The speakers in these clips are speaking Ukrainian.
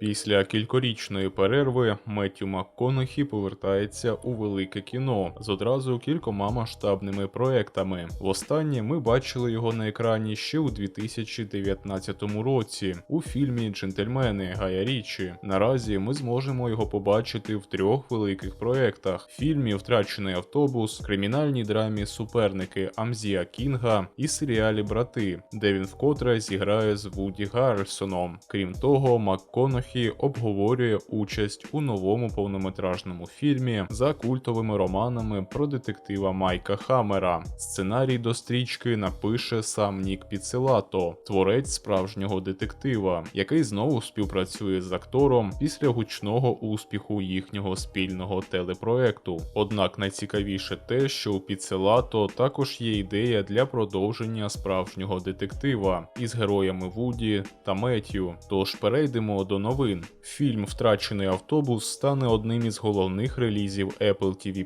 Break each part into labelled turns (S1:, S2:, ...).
S1: Після кількорічної перерви Меттю МакКонахі повертається у велике кіно з одразу кількома масштабними проектами. Востаннє ми бачили його на екрані ще у 2019 році у фільмі Джентльмени Гая Річі. Наразі ми зможемо його побачити в трьох великих проектах: фільмі Втрачений автобус, кримінальній драмі Суперники Амзія Кінга і серіалі Брати, де він вкотре зіграє з Вуді Гаррельсоном. Крім того, МакКонахі обговорює участь у новому повнометражному фільмі за культовими романами про детектива Майка Хаммера. Сценарій до стрічки напише сам Нік Піцелато, творець справжнього детектива, який знову співпрацює з актором після гучного успіху їхнього спільного телепроекту. Однак найцікавіше те, що у Піцелато також є ідея для продовження справжнього детектива із героями Вуді та Меттью. Тож перейдемо до новин. Фільм Втрачений автобус стане одним із головних релізів Apple TV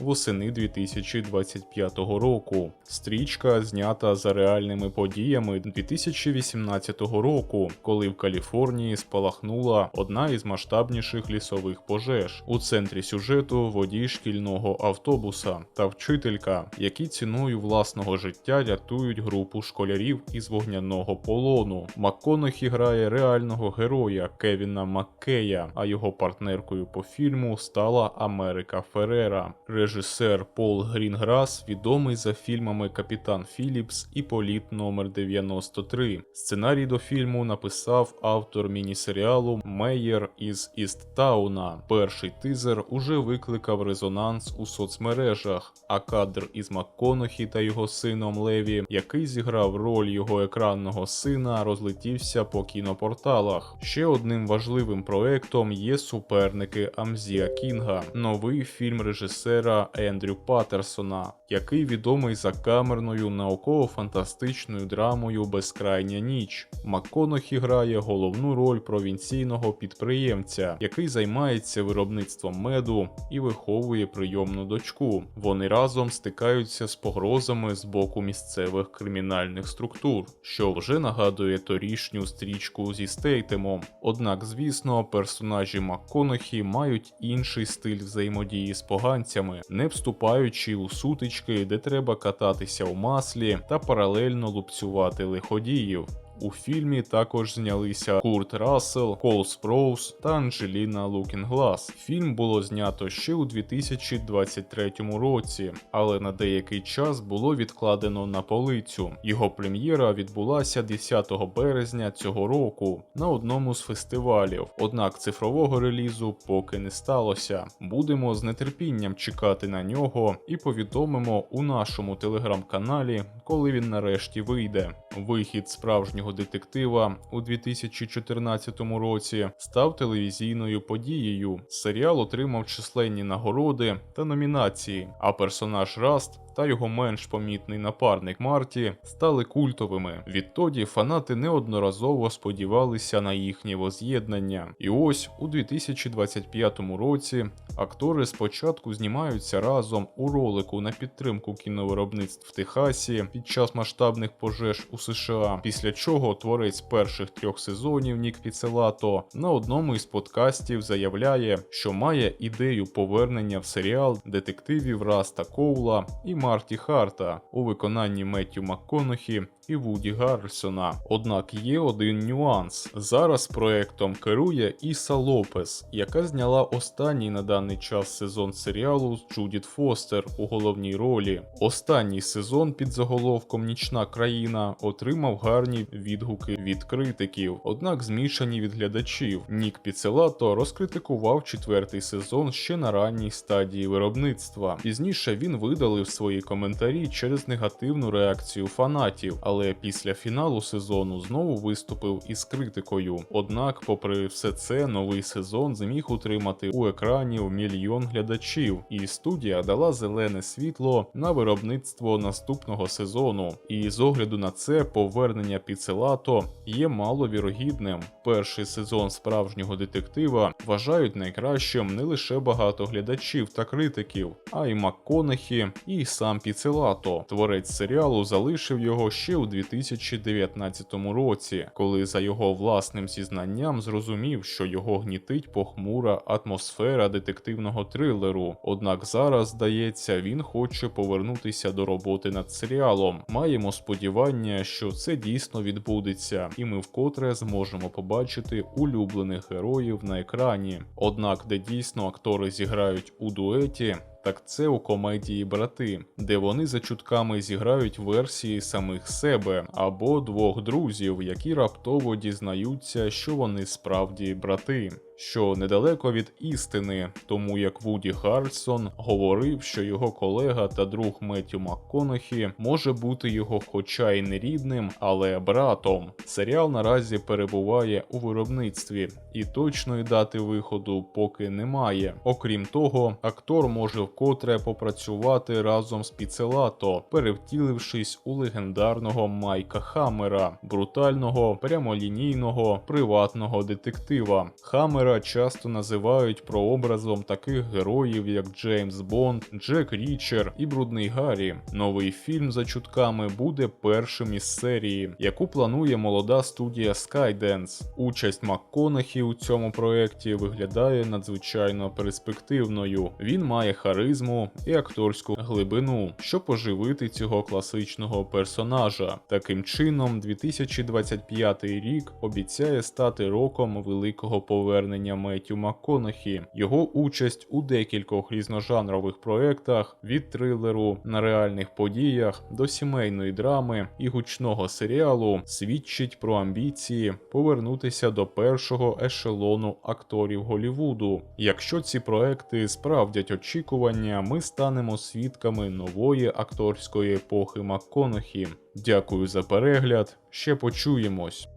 S1: восени 2025 року. Стрічка знята за реальними подіями 2018 року, коли в Каліфорнії спалахнула одна із масштабніших лісових пожеж. У центрі сюжету водій шкільного автобуса та вчителька, які ціною власного життя рятують групу школярів із вогняного полону. МакКонахі грає реального героя Кевіна Маккея, а його партнеркою по фільму стала Америка Ферера. Режисер Пол Грінграс відомий за фільмами Капітан Філіпс і Політ номер 93. Сценарій до фільму написав автор міні-серіалу Мейєр із Істтауна. Перший тизер уже викликав резонанс у соцмережах, а кадр із МакКонахі та його сином Леві, який зіграв роль його екранного сина, розлетівся по кінопорталах. Ще одним важливим проектом є суперники Амзія Кінга, новий фільм режисера Ендрю Паттерсона, який відомий за камерною науково-фантастичною драмою Безкрайня ніч. МакКонахі грає головну роль провінційного підприємця, який займається виробництвом меду і виховує прийомну дочку. Вони разом стикаються з погрозами з боку місцевих кримінальних структур, що вже нагадує торішню стрічку зі Стейтемом. Однак, звісно, персонажі МакКонахі мають інший стиль взаємодії з поганцями, не вступаючи у сутички, де треба кататися у маслі та паралельно лупцювати лиходіїв. У фільмі також знялися Курт Рассел, Кол Спроус та Анджеліна Лукінглас. Фільм було знято ще у 2023 році, але на деякий час було відкладено на полицю. Його прем'єра відбулася 10 березня цього року на одному з фестивалів. Однак цифрового релізу поки не сталося. Будемо з нетерпінням чекати на нього і повідомимо у нашому телеграм-каналі, коли він нарешті вийде. Вихід справжнього детектива у 2014 році став телевізійною подією. Серіал отримав численні нагороди та номінації, а персонаж Раст та його менш помітний напарник Марті стали культовими. Відтоді фанати неодноразово сподівалися на їхнє воз'єднання. І ось у 2025 році актори спочатку знімаються разом у ролику на підтримку кіновиробництв в Техасі під час масштабних пожеж у США, після чого творець перших трьох сезонів Нік Піцелато на одному із подкастів заявляє, що має ідею повернення в серіал детективів Раста Коула і Марті Харта у виконанні Меттю МакКонахі і Вуді Гаррельсона. Однак є один нюанс. Зараз проектом керує Іса Лопес, яка зняла останній на даний час сезон серіалу з Джудіт Фостер у головній ролі. Останній сезон під заголовком Нічна країна отримав гарні відгуки від критиків, однак змішані від глядачів. Нік Піцелато розкритикував четвертий сезон ще на ранній стадії виробництва. Пізніше він видалив свої коментарі через негативну реакцію фанатів, але після фіналу сезону знову виступив із критикою. Однак, попри все це, новий сезон зміг утримати у екранів мільйон глядачів, і студія дала зелене світло на виробництво наступного сезону. І з огляду на це повернення Піцелато є маловірогідним. Перший сезон справжнього детектива вважають найкращим не лише багато глядачів та критиків, а й МакКонахі і сам Піцелато. Творець серіалу залишив його ще у у 2019 році, коли за його власним зізнанням зрозумів, що його гнітить похмура атмосфера детективного трилеру. Однак зараз, здається, він хоче повернутися до роботи над серіалом. Маємо сподівання, що це дійсно відбудеться, і ми вкотре зможемо побачити улюблених героїв на екрані. Однак, де дійсно актори зіграють у дуеті. Так це у комедії Брати, де вони за чутками зіграють версії самих себе або двох друзів, які раптово дізнаються, що вони справді брати. Що недалеко від істини, тому як Вуді Гаррельсон говорив, що його колега та друг Меттю МакКонахі може бути його, хоча й не рідним, але братом. Серіал наразі перебуває у виробництві, і точної дати виходу поки немає. Окрім того, актор може вкотре попрацювати разом з Піцелато, перевтілившись у легендарного Майка Хаммера, брутального, прямолінійного, приватного детектива. Хаммера часто називають прообразом таких героїв, як Джеймс Бонд, Джек Річер і Брудний Гаррі. Новий фільм за чутками буде першим із серії, яку планує молода студія Skydance. Участь МакКонахі у цьому проєкті виглядає надзвичайно перспективною. Він має харизму і акторську глибину, щоб поживити цього класичного персонажа. Таким чином, 2025 рік обіцяє стати роком великого повернення Меттю МакКонахі. Його участь у декількох різножанрових проєктах від трилеру на реальних подіях до сімейної драми і гучного серіалу свідчить про амбіції повернутися до першого ешелону акторів Голівуду. Якщо ці проекти справдять очікування, ми станемо свідками нової акторської епохи МакКонахі. Дякую за перегляд. Ще почуємось.